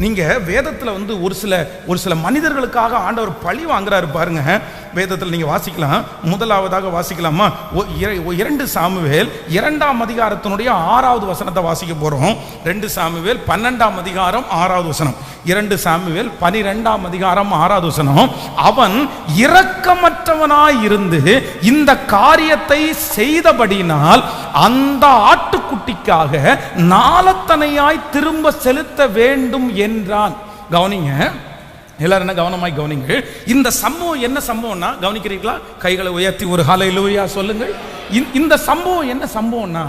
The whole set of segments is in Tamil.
நீங்க வேதத்துல வந்து ஒரு சில ஒரு சில மனிதர்களுக்காக ஆண்டவர் பழி வாங்குறாரு பாருங்க. வேதத்தில் நீங்க வாசிக்கலாம். முதலாவதாக வாசிக்கலாமா? இர- இரண்டு சாமுவேல் இரண்டாம் அதிகாரத்தினுடைய ஆறாவது வசனத்தை வாசிக்க போறோம். ரெண்டு சாமுவேல் பன்னெண்டாம் அதிகாரம் ஆறாவது வசனம். இரண்டு சாமுவேல் பனிரெண்டாம் அதிகாரம் ஆறாவது வசனம். அவன் இரக்கமற்றவனாய் இருந்து இந்த காரியத்தை செய்தபடியினால் அந்த ஆட்டுக்குட்டிக்காக நாளத்தனையாய் திரும்ப செலுத்த வேண்டும் என்றான். கவனிங்க. எல்லாரும் என்ன கவனமாய் கவனிங்க இந்த சம்பவம் என்ன சம்பவம்னா கவனிக்கிறீங்களா கைகளை உயர்த்தி ஒரு ஹலை சொல்லுங்கள். இந்த- இந்த சம்பவம் என்ன சம்பவம்னா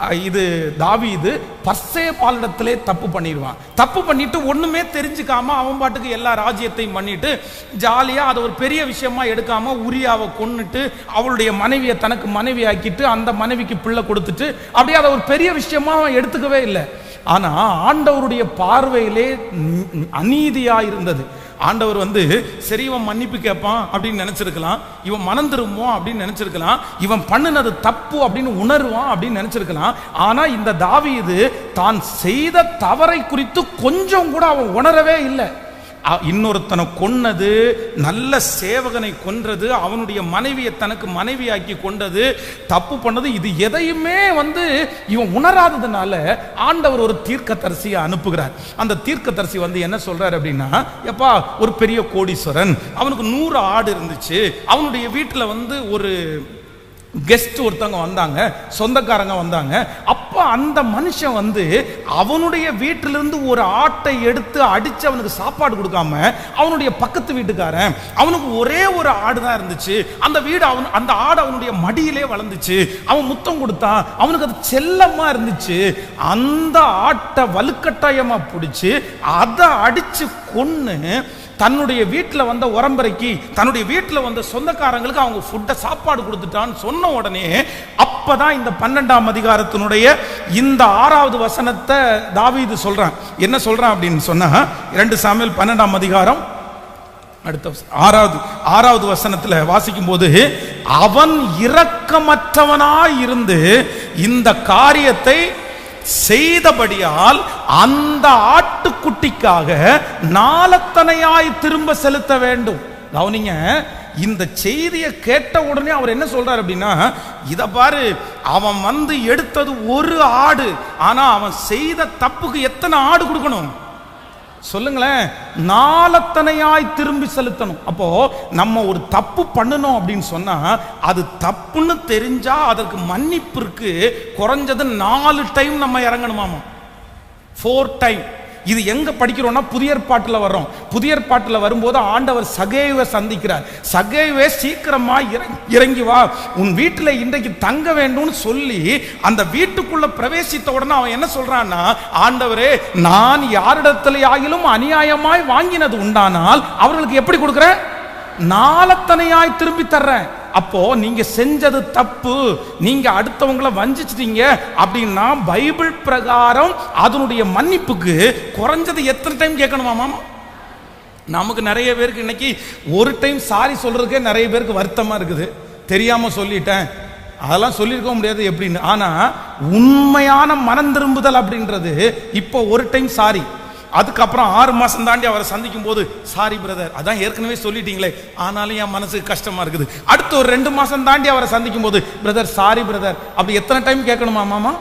அஹ், இது தாவீது பர்சே பாலிடத்திலே தப்பு பண்ணிடுவான். தப்பு பண்ணிட்டு ஒண்ணுமே தெரிஞ்சுக்காம அவன் பாட்டுக்கு எல்லா ராஜ்யத்தையும் பண்ணிட்டு ஜாலியா அதை ஒரு பெரிய விஷயமா எடுக்காம உரியாவை கொன்னுட்டு அவளுடைய மனைவியை தனக்கு மனைவி ஆக்கிட்டு அந்த மனைவிக்கு பிள்ளை கொடுத்துட்டு அப்படியே அதை ஒரு பெரிய விஷயமா அவன் எடுத்துக்கவே இல்லை. ஆனா ஆண்டவருடைய பார்வையிலே அநீதியாக அநீதியா இருந்தது. ஆண்டவர் வந்து சரி இவன் மன்னிப்பு கேட்பான் அப்படின்னு நினைச்சிருக்கலாம். இவன் மனம் திரும்புவான் அப்படின்னு நினைச்சிருக்கலாம். இவன் பண்ணுனது தப்பு அப்படின்னு உணர்வான் அப்படின்னு நினைச்சிருக்கலாம். ஆனா இந்த தாவீது தான் செய்த தவறை குறித்து கொஞ்சம் கூட அவன் உணரவே இல்லை. இன்னொருத்தனை கொன்னது நல்ல சேவகனை கொன்றது அவனுடைய மனைவியை தனக்கு மனைவியாக்கி கொண்டது தப்பு பண்ணது இது எதையுமே வந்து இவன் உணராததுனால ஆண்டவர் ஒரு தீர்க்கதரிசியை அனுப்புகிறார். அந்த தீர்க்கதரிசி வந்து என்ன சொல்றாரு அப்படின்னா எப்பா ஒரு பெரிய கோடீஸ்வரன் அவனுக்கு நூறு ஆடு இருந்துச்சு அவனுடைய வீட்டில் வந்து ஒரு கெஸ்ட் ஒருத்தவங்க வந்தாங்க சொந்தக்காரங்க வந்தாங்க. அப்போ அந்த மனுஷன் வந்து அவனுடைய வீட்டிலிருந்து ஒரு ஆட்டை எடுத்து அடித்து அவனுக்கு சாப்பாடு கொடுக்காம அவனுடைய பக்கத்து வீட்டுக்காரன் அவனுக்கு ஒரே ஒரு ஆடு தான் இருந்துச்சு. அந்த வீடு அவன் அந்த ஆடு அவனுடைய மடியிலே வளர்ந்துச்சு. அவன் முத்தம் கொடுத்தான். அவனுக்கு அது செல்லமாக இருந்துச்சு. அந்த ஆட்டை வலுக்கட்டாயமாக பிடிச்சி அதை அடித்து கொன்று தன்னுடைய வீட்டில் வந்த உரம்பரைக்கு தன்னுடைய வீட்டில் வந்த சொந்தக்காரங்களுக்கு அவங்க ஃபுட்டை சாப்பாடு கொடுத்துட்டான்னு சொன்ன உடனே அப்பதான் இந்த பன்னெண்டாம் அதிகாரத்தினுடைய இந்த ஆறாவது வசனத்தை தாவீது சொல்றான். என்ன சொல்றான் அப்படின்னு சொன்னா இரண்டு சாமியல் பன்னெண்டாம் அதிகாரம் அடுத்த ஆறாவது ஆறாவது வசனத்தில் வாசிக்கும் போது அவன் இரக்கமற்றவனாய் இருந்து இந்த காரியத்தை செய்தபடியால் அந்த ஆட்டுக்குட்டிக்காக நாளத்தனையாய் திரும்ப செலுத்த வேண்டும். கவனிங்க இந்த செய்தியை கேட்ட உடனே அவர் என்ன சொல்றாரு அப்படின்னா இத பாரு அவன் வந்து எடுத்தது ஒரு ஆடு ஆனா அவன் செய்த தப்புக்கு எத்தனை ஆடு கொடுக்கணும்? சொல்லுங்களேன் நாளத்தனையாய் திரும்பி செலுத்தணும். அப்போ நம்ம ஒரு தப்பு பண்ணணும் அப்படின்னு சொன்னா அது தப்புன்னு தெரிஞ்சா அதற்கு மன்னிப்பிற்கு குறைஞ்சது நாலு டைம் நம்ம இறங்கணுமாமா? ஃபோர் டைம் இது எங்க படிக்கிறோம்னா புதிய பாட்டில் வர்றோம். புதிய பாட்டில் வரும்போது ஆண்டவர் சகேவை சந்திக்கிறார். சகேவே சீக்கிரமா இறங்கி இறங்கி வா. உன் வீட்டில் இன்றைக்கு தங்க வேண்டும்னு சொல்லி அந்த வீட்டுக்குள்ள பிரவேசித்த உடனே அவன் என்ன சொல்றான்னா ஆண்டவரே நான் யாரிடத்துல ஆகிலும் அநியாயமாய் வாங்கினது உண்டானால் அவர்களுக்கு எப்படி கொடுக்குறேன் நாளத்தனையாய் திரும்பி தர்றேன். அப்போ நீங்க செஞ்சது தப்பு நீங்க அடுத்தவங்களை வஞ்சிச்சிட்டீங்க அப்படின்னா பைபிள் பிரகாரம் அதனுடைய மன்னிப்புக்கு குறைஞ்சது எத்தனை டைம் கேட்கணுமா மாமா? நமக்கு நிறைய பேருக்கு இன்னைக்கு ஒரு டைம் சாரி சொல்றதுக்கே நிறைய பேருக்கு வருத்தமா இருக்குது. தெரியாம சொல்லிட்டேன். அதெல்லாம் சொல்லியிருக்க முடியாது எப்படின்னு. ஆனா உண்மையான மனம் திரும்புதல் அப்படின்றது இப்போ ஒரு டைம் சாரி அதுக்கப்புறம் ஆறு மாசம் தாண்டி அவரை சந்திக்கும் போது சாரி பிரதர் அதான் ஏற்கனவே சொல்லிட்டீங்களே. ஆனாலும் என் மனசுக்கு கஷ்டமா இருக்குது. அடுத்து ஒரு ரெண்டு மாசம் தாண்டி அவரை சந்திக்கும் போது பிரதர் சாரி பிரதர் அப்படி எத்தனை டைம் கேட்கணுமா மாமா?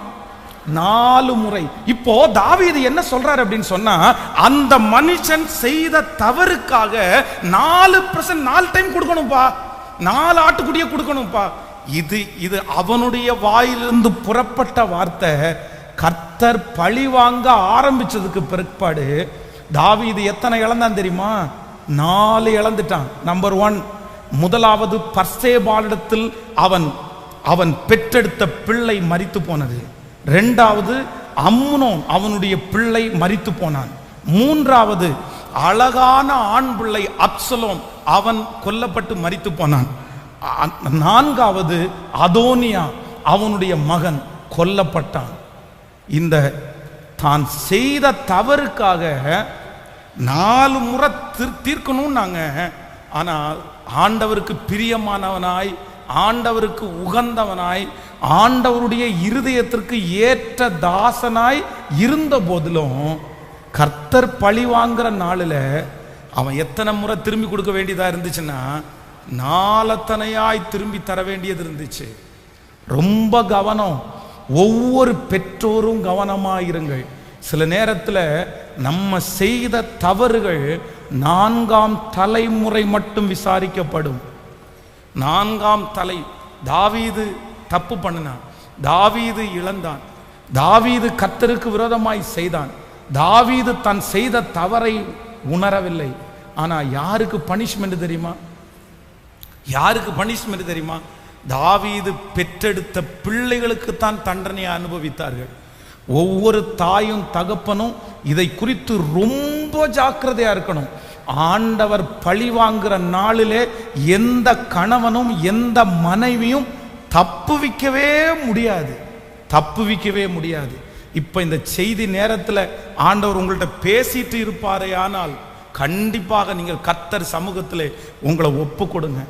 நாலு முறை. இப்போ தாவீது என்ன சொல்றாரு அப்படின்னு சொன்னா அந்த மனுஷன் செய்த தவறுக்காக நாலு பர்சன்ட் நாலு டைம் கொடுக்கணும்ப்பா நாலு ஆட்டுக்குடியே கொடுக்கணும்ப்பா இது இது அவனுடைய வாயிலிருந்து புறப்பட்ட வார்த்தை. கர்த்தர் பழி வாங்க ஆரம்பிச்சதுக்கு பிற்பாடு தாவீது எத்தனை இழந்தான் தெரியுமா? நாலு இழந்துட்டான். நம்பர் ஒன் முதலாவது பர்சேபாலிடத்தில் அவன் அவன் பெற்றெடுத்த பிள்ளை மறித்து போனது. ரெண்டாவது அம்னோன் அவனுடைய பிள்ளை மறித்து போனான். மூன்றாவது அழகான ஆண் பிள்ளை அப்சலோம் அவன் கொல்லப்பட்டு மறித்து போனான். நான்காவது அதோனியா அவனுடைய மகன் கொல்லப்பட்டான். இந்த தான் செய்த தவறுக்காக நாலு முறை தீர் தீர்க்கணும்னாங்க. ஆனால் ஆண்டவருக்கு பிரியமானவனாய் ஆண்டவருக்கு உகந்தவனாய் ஆண்டவருடைய இருதயத்திற்கு ஏற்ற தாசனாய் இருந்த போதிலும் கர்த்தர் பழி வாங்குற நாளில் அவன் எத்தனை முறை திரும்பி கொடுக்க வேண்டியதாக இருந்துச்சுன்னா நாலத்தனையாய் திரும்பி தர வேண்டியது இருந்துச்சு. ரொம்ப கவனம். ஒவ்வொரு பெற்றோரும் கவனமாயிருங்கள். சில நேரத்தில் நம்ம செய்த தவறுகள் நான்காம் தலைமுறை மட்டும் விசாரிக்கப்படும். நான்காம் தலை தாவீது தப்பு பண்ணினான். தாவீது இழந்தான். தாவீது கத்தருக்கு விரோதமாய் செய்தான். தாவீது தன் செய்த தவறை உணரவில்லை. ஆனால் யாருக்கு பனிஷ்மெண்ட் தெரியுமா? யாருக்கு பனிஷ்மெண்ட் தெரியுமா? தாவீது பெற்றெடுத்த பிள்ளைகளுக்கு தான் தண்டனையை அனுபவித்தார்கள். ஒவ்வொரு தாயும் தகப்பனும் இதை குறித்து ரொம்ப ஜாக்கிரதையா இருக்கணும். ஆண்டவர் பழி வாங்குற நாளிலே எந்த கணவனும் எந்த மனைவியும் தப்புவிக்கவே முடியாது. தப்புவிக்கவே முடியாது. இப்ப இந்த செய்தி நேரத்தில் ஆண்டவர் உங்கள்கிட்ட பேசிட்டு இருப்பாரே ஆனால் கண்டிப்பாக நீங்கள் கத்தர் சமூகத்தில் உங்களை ஒப்பு கொடுங்க.